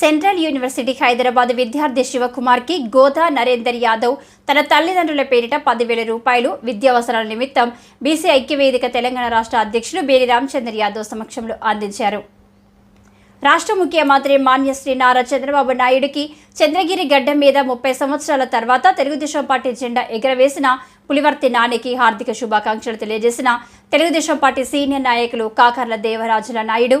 Central university Hyderabad విద్యార్థి శివకుమార్కి గోదా నరేందర్ యాదవ్ తన తల్లిదండ్రుల పేరిట పదివేల రూపాయలు విద్యావసరాల నిమిత్తం బీసీ ఐక్యవేదిక తెలంగాణ రాష్ట్ర అధ్యక్షులు బేరి రామచంద్ర యాదవ్ సమక్షంలో అందించారు. రాష్ట్ర ముఖ్యమంత్రి మాన్యశ్రీ నారా చంద్రబాబు నాయుడుకి చంద్రగిరి గడ్డ మీద ముప్పై సంవత్సరాల తర్వాత తెలుగుదేశం పార్టీ జెండా ఎగరవేసిన పులివర్తి నానికి హార్దిక శుభాకాంక్షలు తెలియజేసిన తెలుగుదేశం పార్టీ సీనియర్ నాయకులు కాకర్ల దేవరాజుల నాయుడు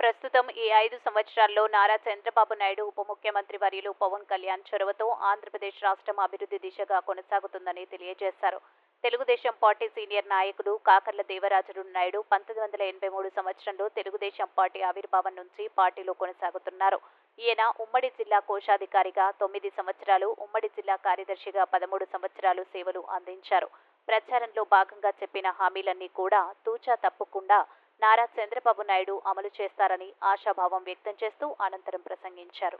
ప్రస్తుతం ఈ ఐదు సంవత్సరాల్లో నారా చంద్రబాబు నాయుడు ఉప ముఖ్యమంత్రి వర్యులు పవన్ కళ్యాణ్ చొరవతో ఆంధ్రప్రదేశ్ రాష్ట్రం అభివృద్ధి దిశగా కొనసాగుతుందని తెలియజేశారు. తెలుగుదేశం పార్టీ సీనియర్ నాయకుడు కాకర్ల దేవరాజుడు నాయుడు పంతొమ్మిది వందల ఎనభై మూడు సంవత్సరంలో తెలుగుదేశం పార్టీ ఆవిర్భావం నుంచి పార్టీలో కొనసాగుతున్నారు. ఈయన ఉమ్మడి జిల్లా కోశాధికారిగా తొమ్మిది సంవత్సరాలు ఉమ్మడి జిల్లా కార్యదర్శిగా పదమూడు సంవత్సరాలు సేవలు అందించారు. ప్రచారంలో భాగంగా చెప్పిన హామీలన్నీ కూడా తూచా తప్పకుండా నారా చంద్రబాబు నాయుడు అమలు చేస్తారని ఆశాభావం వ్యక్తం చేస్తూ అనంతరం ప్రసంగించారు.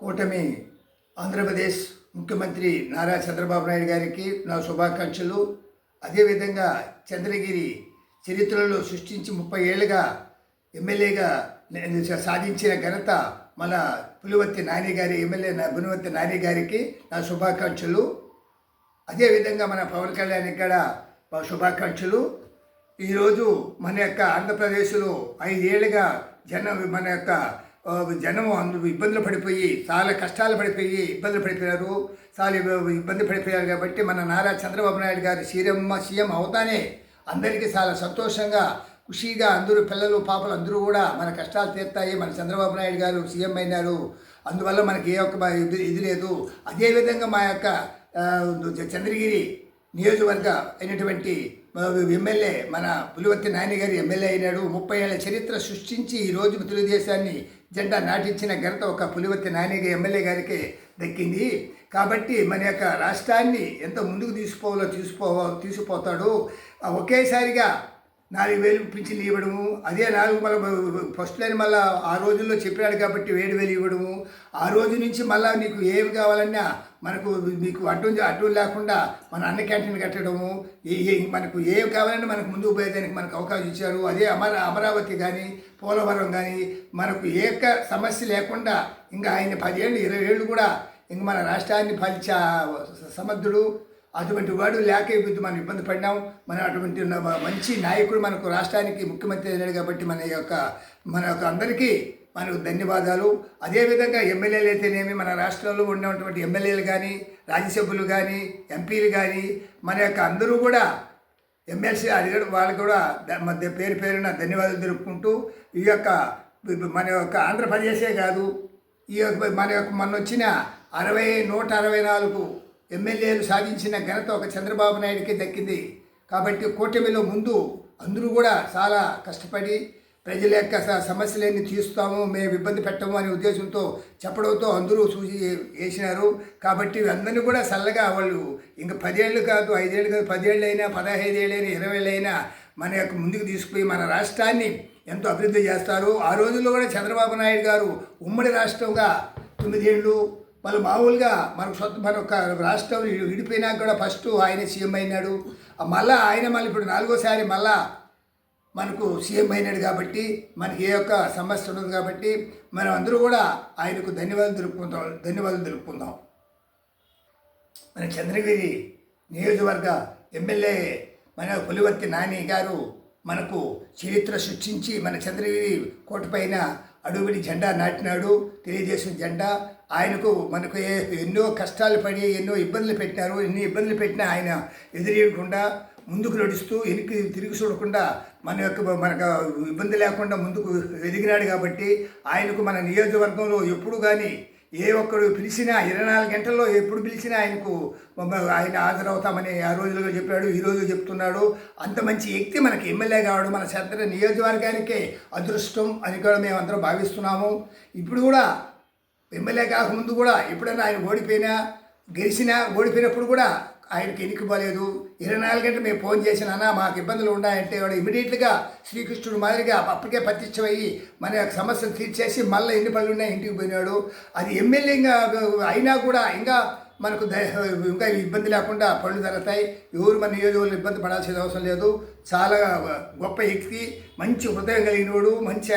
కూటమి ఆంధ్రప్రదేశ్ ముఖ్యమంత్రి నారా చంద్రబాబు నాయుడు గారికి నా శుభాకాంక్షలు. అదేవిధంగా చంద్రగిరి చరిత్రలో సృష్టించి ముప్పై ఏళ్ళుగా ఎమ్మెల్యేగా సాధించిన ఘనత మన పులివర్తి నాని గారి ఎమ్మెల్యే నా గుణవర్తి నాని గారికి నా శుభాకాంక్షలు. అదేవిధంగా మన పవన్ కళ్యాణ్ ఇక్కడ మా శుభాకాంక్షలు. ఈరోజు మన యొక్క ఆంధ్రప్రదేశ్లో ఐదేళ్ళుగా జనం మన యొక్క జనం అందరూ ఇబ్బందులు పడిపోయి చాలా కష్టాలు పడిపోయి ఇబ్బందులు పడిపోయారు. చాలా ఇబ్బంది పడిపోయారు కాబట్టి మన నారా చంద్రబాబు నాయుడు గారు సీఎం సీఎం అవుతానే అందరికీ చాలా సంతోషంగా ఖుషీగా అందరూ పిల్లలు పాపలు అందరూ కూడా మన కష్టాలు తీర్తాయి. మన చంద్రబాబు నాయుడు గారు సీఎం అయినారు. అందువల్ల మనకి ఏ ఒక్క ఇది లేదు. అదేవిధంగా మా యొక్క చంద్రగిరి నియోజకవర్గ అయినటువంటి ఎమ్మెల్యే మన పులివర్తి నాని గారి ఎమ్మెల్యే అయినాడు. ముప్పై ఏళ్ళ చరిత్ర సృష్టించి ఈ రోజు తెలుగుదేశాన్ని జెండా నాటించిన ఘనత ఒక పులివర్తి నాని ఎమ్మెల్యే గారికి దక్కింది. కాబట్టి మన యొక్క రాష్ట్రాన్ని ఎంత ముందుకు తీసుకోవాలో తీసుకో తీసుకుపోతాడు. ఒకేసారిగా నాలుగు వేలు పింఛన్లు ఇవ్వడము అదే నాలుగు మళ్ళీ ఫస్ట్ లైన్ మళ్ళీ ఆ రోజుల్లో చెప్పాడు కాబట్టి ఏడు వేలు ఇవ్వడము. ఆ రోజు నుంచి మళ్ళీ నీకు ఏమి కావాలన్నా మనకు మీకు అడ్డు అడ్డు లేకుండా మన అన్న క్యాంటీన్ కట్టడము ఏ ఏ- మనకు ఏం కావాలంటే మనకు ముందుకు పోయేదానికి మనకు అవకాశం ఇచ్చారు. అదే అమర అమరావతి కానీ పోలవరం కానీ మనకు ఏక సమస్య లేకుండా ఇంకా ఆయన పదిహేడు ఇరవై ఏళ్ళు కూడా ఇంక మన రాష్ట్రాన్ని పాలించే సమర్థుడు. అటువంటి వాడు లేక ఇప్పుడు మనం ఇబ్బంది పడినాం. మన అటువంటి మంచి నాయకుడు మనకు రాష్ట్రానికి ముఖ్యమంత్రి అయినాడు కాబట్టి మన యొక్క మన యొక్క అందరికీ మనకు ధన్యవాదాలు. అదేవిధంగా ఎమ్మెల్యేలు అయితేనేమి మన రాష్ట్రంలో ఉన్నటువంటి ఎమ్మెల్యేలు కానీ రాజ్యసభ్యులు కానీ ఎంపీలు కానీ మన యొక్క అందరూ కూడా ఎమ్మెల్సీ అడిగడం వాళ్ళు కూడా మధ్య పేరు పేరున ధన్యవాదాలు జరుపుకుంటూ ఈ యొక్క మన యొక్క ఆంధ్రప్రదేశే కాదు ఈ యొక్క మన యొక్క మొన్న వచ్చిన అరవై నూట అరవై నాలుగు ఎమ్మెల్యేలు సాధించిన ఘనత ఒక చంద్రబాబు నాయుడికి దక్కింది. కాబట్టి కూటమిలో ముందు అందరూ కూడా చాలా కష్టపడి ప్రజల యొక్క సమస్యలన్నీ తీస్తాము మేము ఇబ్బంది పెట్టము అనే ఉద్దేశంతో చెప్పడంతో అందరూ సూచి వేసినారు. కాబట్టి అందరినీ కూడా చల్లగా వాళ్ళు ఇంకా పదేళ్ళు కాదు ఐదేళ్ళు కాదు పదేళ్ళు అయినా పదహైదు ఏళ్ళైనా ఇరవై అయినా మన యొక్క ముందుకు తీసుకుపోయి మన రాష్ట్రాన్ని ఎంతో అభివృద్ధి చేస్తారు. ఆ రోజుల్లో కూడా చంద్రబాబు నాయుడు గారు ఉమ్మడి రాష్ట్రంగా తొమ్మిదేళ్ళు వాళ్ళు మామూలుగా మనకు సొంత మన ఒక రాష్ట్రం విడిపోయినాక కూడా ఫస్ట్ ఆయన సీఎం అయినాడు. మళ్ళీ మళ్ళా ఆయన మళ్ళీ ఇప్పుడు నాలుగోసారి మళ్ళా మనకు సీఎం అయినాడు కాబట్టి మనకి ఏ ఒక్క సమస్య ఉండదు కాబట్టి మనం అందరూ కూడా ఆయనకు ధన్యవాదాలు తెలుపుకుందాం ధన్యవాదాలు తెలుపుకుందాం. మన చంద్రగిరి నియోజకవర్గ ఎమ్మెల్యే మన పులివర్తి నాని గారు మనకు చరిత్ర సృష్టించి మన చంద్రగిరి కోటపైన అడుగుడి జెండా నాటినాడు తెలియజేసిన జెండా. ఆయనకు మనకు ఏ- ఎన్నో కష్టాలు పడి ఎన్నో ఇబ్బందులు పెట్టినారు ఎన్ని ఇబ్బందులు పెట్టినా ఆయన ఎదురీయకుండా ముందుకు నడుస్తూ వెనక్కి తిరిగి చూడకుండా మన యొక్క మనకు ఇబ్బంది లేకుండా ముందుకు ఎదిగినాడు కాబట్టి ఆయనకు మన నియోజకవర్గంలో ఎప్పుడు కానీ ఏ ఒక్కరు పిలిచినా ఇరవై నాలుగు గంటల్లో ఎప్పుడు పిలిచినా ఆయనకు ఆయన హాజరవుతామని ఆ రోజులుగా చెప్పాడు ఈ రోజు చెప్తున్నాడు. అంత మంచి వ్యక్తి మనకి ఎమ్మెల్యే కావడం మన చంద్ర నియోజకవర్గానికే అదృష్టం అని కూడా మేము అందరం భావిస్తున్నాము. ఇప్పుడు కూడా ఎమ్మెల్యే కాకముందు కూడా ఎప్పుడైనా ఆయన ఓడిపోయినా గెలిచినా ఓడిపోయినప్పుడు కూడా ఆయనకి ఎన్నికపోలేదు ఇరవై నాలుగు గంటలు మేము ఫోన్ చేసిన మాకు ఇబ్బందులు ఉన్నాయంటే వాడు ఇమీడియట్గా శ్రీకృష్ణుడు మాదిరిగా అప్పటికే ప్రత్యక్షమయ్యి మన యొక్క సమస్యలు తీర్చేసి మళ్ళీ ఎన్ని పనులు ఉన్నాయి ఇంటికి పోయినాడు. అది ఎమ్మెల్యేగా అయినా కూడా ఇంకా మనకు ఇంకా ఇబ్బంది లేకుండా పనులు జరుగుతాయి. ఎవరు మన నియోజకవర్గంలో ఇబ్బంది పడాల్సిన అవసరం లేదు. చాలా గొప్ప వ్యక్తి మంచి హృదయం కలిగినోడు మంచి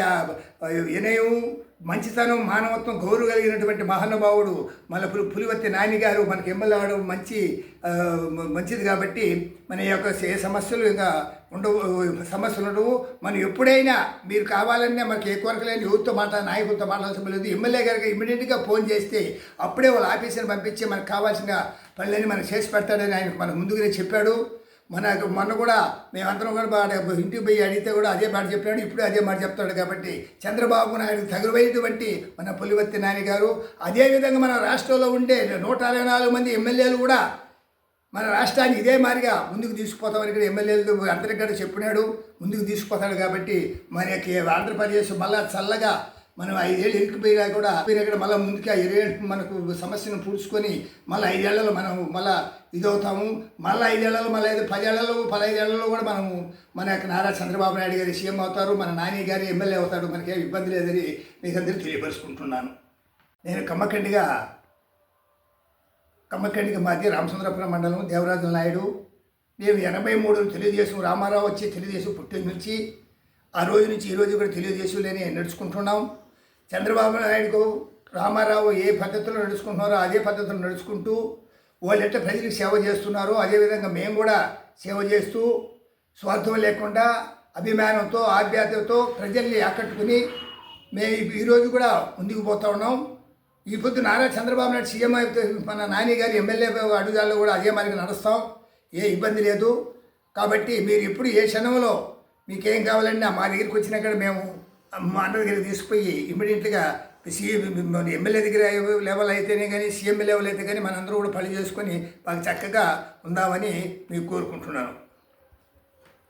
వినయం మంచితనం మానవత్వం గౌరవ కలిగినటువంటి మహానుభావుడు మన పులి పులివత్తి నాని గారు మనకి ఎమ్మెల్యే మంచి మంచిది కాబట్టి మన యొక్క ఏ సమస్యలు ఇంకా ఉండవు సమస్యలు ఉండవు. మనం ఎప్పుడైనా మీరు కావాలన్నా మనకి ఏ కొరకలేని యూత్తో మాట్లాడ నాయకులతో మాట్లాడాల్సిన లేదు. ఎమ్మెల్యే గారికి ఇమీడియట్గా ఫోన్ చేస్తే అప్పుడే వాళ్ళ ఆఫీసర్ని పంపించి మనకు కావాల్సిన పనులన్నీ మనం చేసి పెడతాడని ఆయన మన ముందుగానే చెప్పాడు. మన మొన్న కూడా మేమందరం కూడా ఇంటికి పోయి అడిగితే కూడా అదే మాట చెప్పాడు. ఇప్పుడు అదే మాట చెప్తాడు కాబట్టి చంద్రబాబు నాయుడు తగులువైనటువంటి మన పులివత్తి నాని గారు అదేవిధంగా మన రాష్ట్రంలో ఉండే నూట అరవై నాలుగు మంది ఎమ్మెల్యేలు కూడా మన రాష్ట్రాన్ని ఇదే మారిగా ముందుకు తీసుకుపోతామని ఇక్కడ ఎమ్మెల్యేలు అందరికీ కూడా చెప్పినాడు. ముందుకు తీసుకుపోతాడు కాబట్టి మన ఆంధ్రప్రదేశ్ మళ్ళా చల్లగా మనం ఐదేళ్ళు ఇరికిపోయినా కూడా పోయినా మళ్ళీ ముందుకు ఆ ఇరవై మనకు సమస్యను పూడ్చుకొని మళ్ళీ ఐదేళ్ళలో మనం మళ్ళీ ఇదవుతాము. మళ్ళీ ఐదేళ్ళలో మళ్ళీ ఐదు పదేళ్ళలో పదహైదేళ్ళలో కూడా మనము మన యొక్క నారా చంద్రబాబు నాయుడు గారి సీఎం అవుతారు మన నాని గారి ఎమ్మెల్యే అవుతాడు మనకేం ఇబ్బంది లేదని మీకు అందరికీ తెలియపరుచుకుంటున్నాను. నేను కమ్మకండిగా కమ్మకండికి మాది రామచంద్రపురం మండలం దేవరాజు నాయుడు. మేము ఎనభై మూడు తెలుగుదేశం రామారావు వచ్చి తెలుగుదేశం పుట్టిన నుంచి ఆ రోజు నుంచి ఈ రోజు కూడా తెలియజేసులేని నడుచుకుంటున్నాం. చంద్రబాబు నాయుడుకు రామారావు ఏ పద్ధతిలో నడుచుకుంటున్నారో అదే పద్ధతిలో నడుచుకుంటూ వాళ్ళెట్ట ప్రజలకు సేవ చేస్తున్నారో. అదేవిధంగా మేము కూడా సేవ చేస్తూ స్వార్థం లేకుండా అభిమానంతో ఆధ్యాత్మతో ప్రజల్ని ఆకట్టుకుని మేము ఈరోజు కూడా ముందుకు పోతా ఉన్నాం. ఈ పొద్దు నారా చంద్రబాబు నాయుడు సీఎం అయితే మన నాని గారి ఎమ్మెల్యే అడుగుదాల్లో కూడా అదే మనకి నడుస్తాం. ఏ ఇబ్బంది లేదు. కాబట్టి మీరు ఎప్పుడు ఏ క్షణంలో మీకేం కావాలన్నా మా దగ్గరికి వచ్చినాక మేము మా అన్న దగ్గర తీసుకుపోయి ఇమ్మీడియట్గా సీఎం ఎమ్మెల్యే దగ్గర లెవెల్ అయితేనే కానీ సీఎం లెవెల్ అయితే కానీ మనందరూ కూడా పని చేసుకొని బాగా చక్కగా ఉందామని మీకు కోరుకుంటున్నాను.